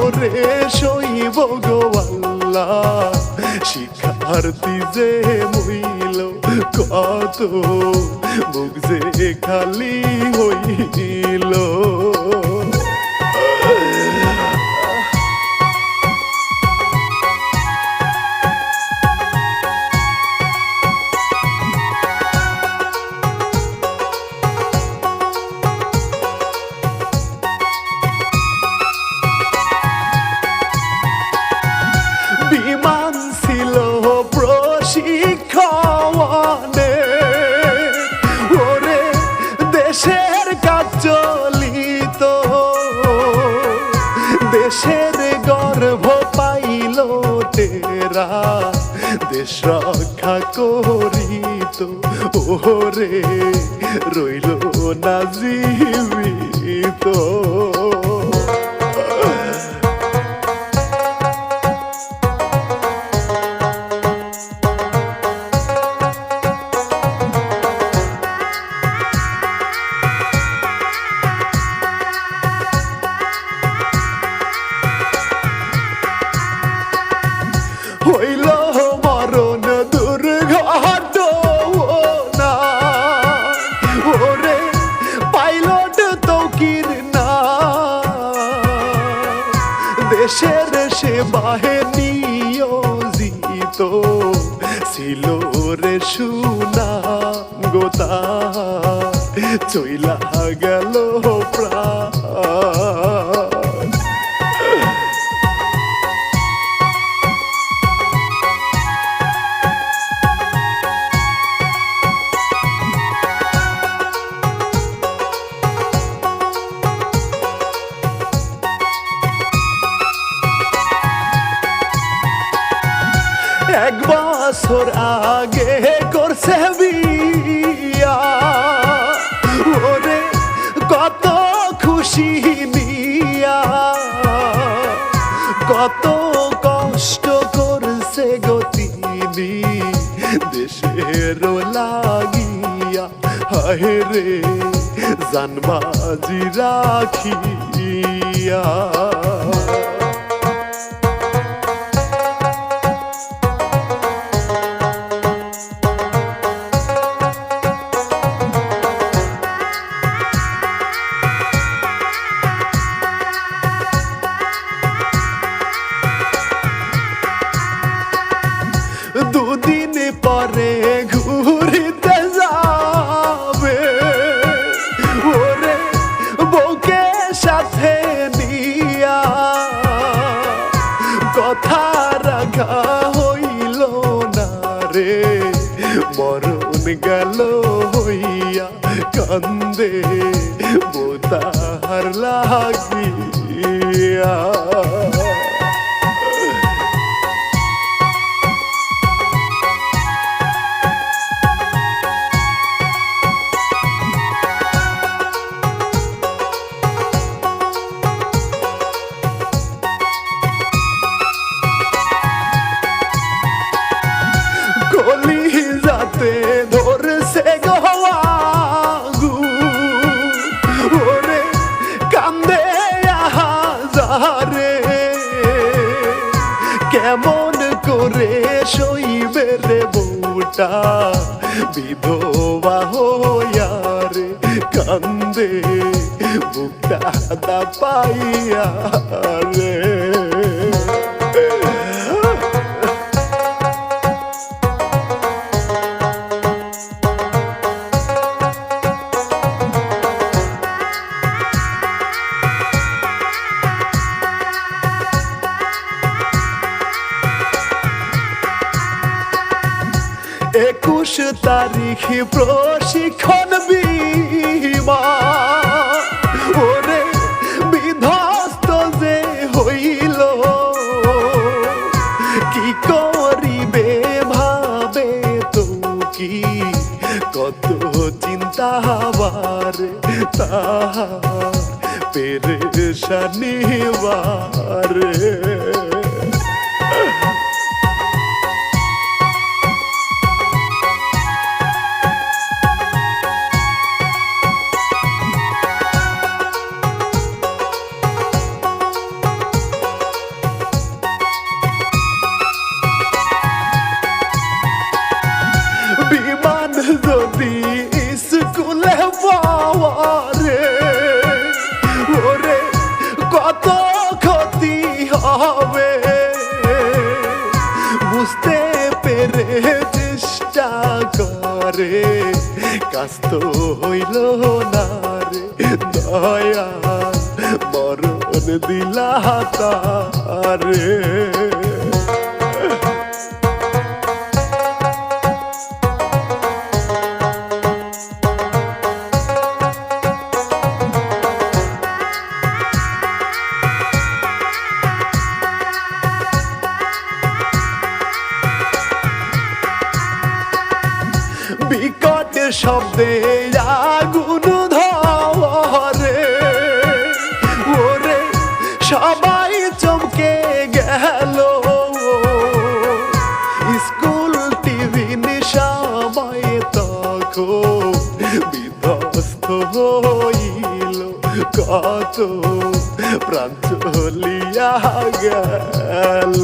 করে সইব গো আল্লাহ। শিক্ষার্থী যে মইল কত মুখ যে খালি হইল। তেরা দেশ রক্ষা করিত। ওরে রইল না জীবিত। সুনা গোতা চইলা গেল হায় রে জানবাজি রাখিয়া। কথা রাখা হইল না রে। মরণ গেল হইয়া কান্দে বোতাহার লাগিয়া। বউটা বিধবা হইয়া রে কান্দে বুকটা পাইয়া রে। একুশ তারিখ প্রশিক্ষণ বিমা ওরে বিধ্বস্ত যে হইল, কি করিবে ভাবে তো কি? কত চিন্তা হবার তাহার পেরেশানি বারে। করে কাস্ত হইল না রে দয়া মরণ দিলা তারে। কত প্রাণ চলিয়া গেল।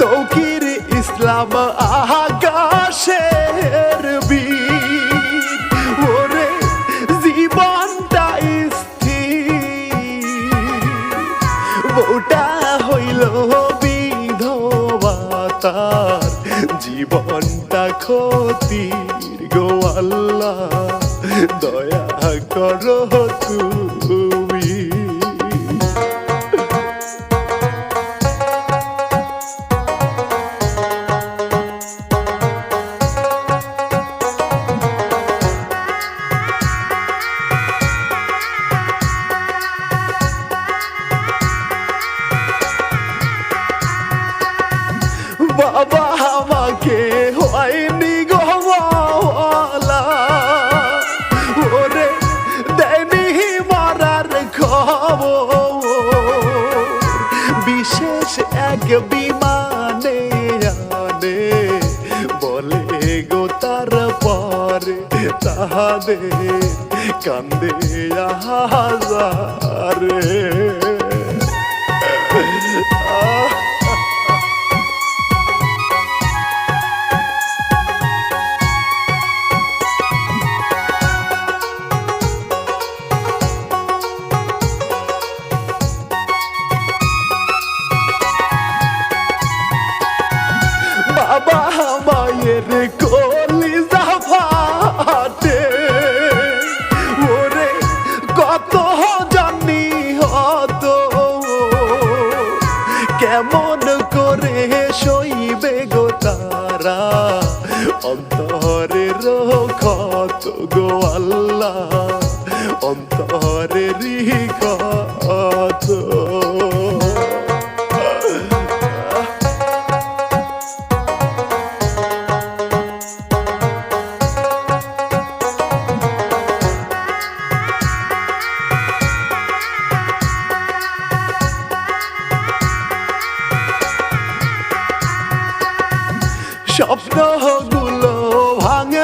তৌকির দয়া করো তুমি কান্দে আহাজারে। কেমন করে সইবে গো তারা? অন্তরের ক্ষত গো আল্লাহ অন্তরের ক্ষত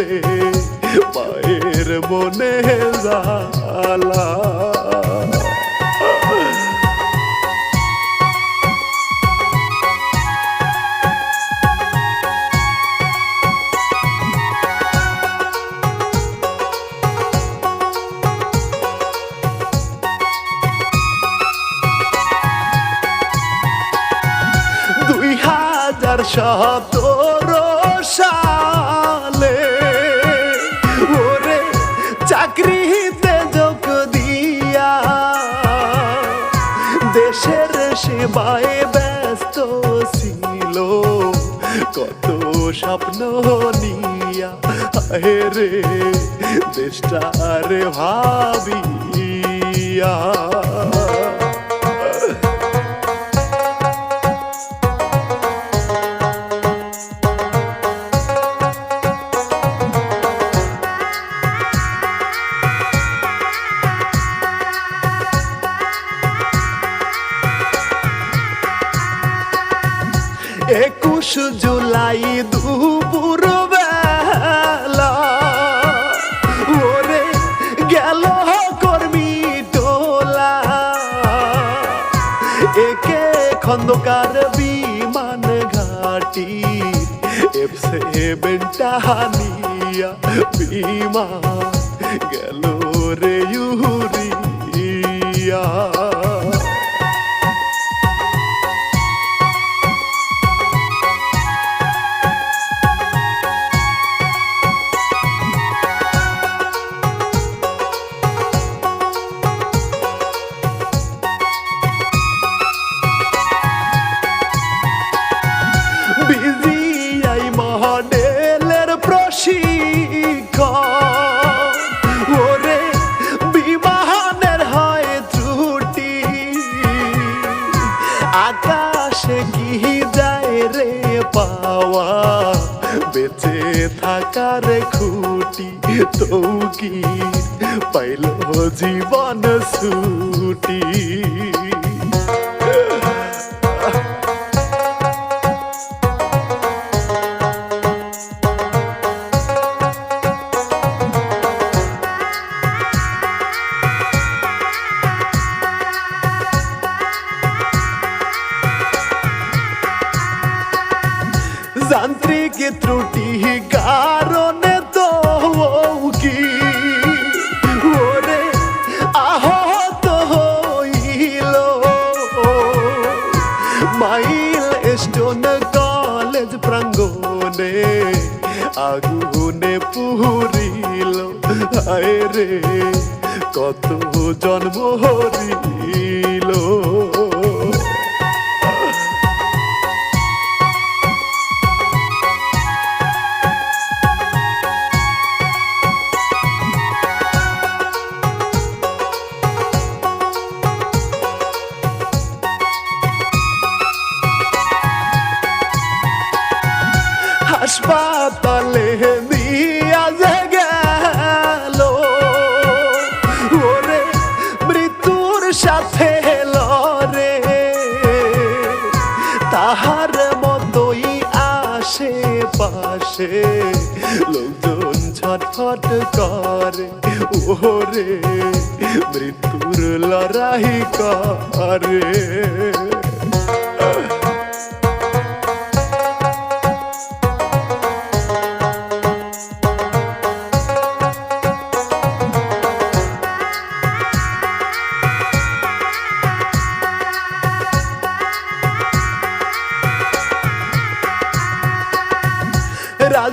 রে পায়ের মনে জালা। কত স্বপ্ন নিয়া হে রে দেশটারে ভাবিয়া। একুশ জুলাই দুপুর বেলা ওরে গেল কর্মী টোলা। একে খন্দকার বিমান ঘাটি, এফ সেভেন টাহানিয়া বিমান। গেল জীবন ছুটি আগুনে পুরিল হায় রে কত জন্ম হরিল। পাশে লোকজন ছটফট করে ওরে মৃত্যুর লড়াই করে।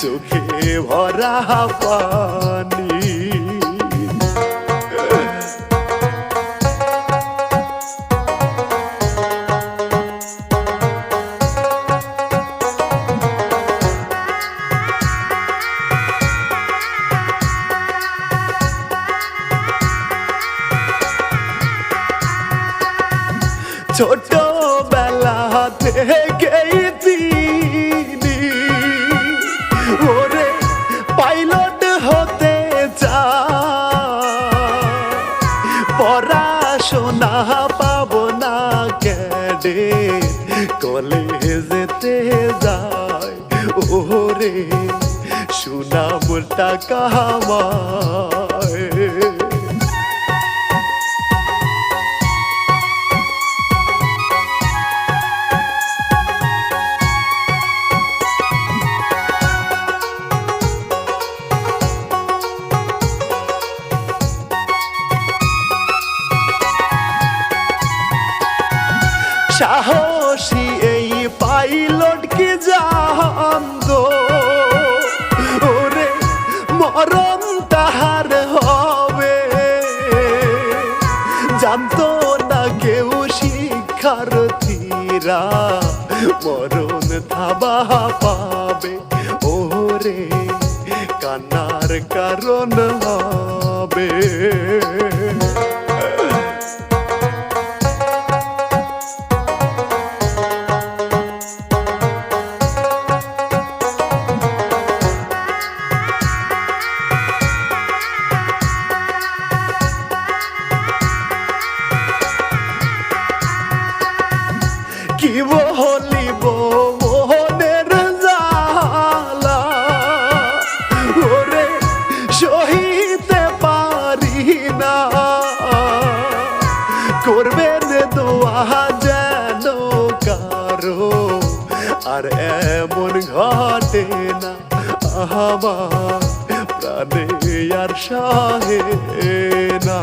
চোখে ভরা পানি। পড়াশোনা পাব না ক্যাডে কলেজেতে যায় ওরে সুনাম টাকা সাহসী এই পাইলট কি জানতো ওরে মরণ তাহার হবে। জানতো না কেউ শিক্ষার্থীরা মরণ থাবা পাবে। ওরে কান্নার কারণ হবে। কাটে না। আহাবা প্রাণে আর সাহে না।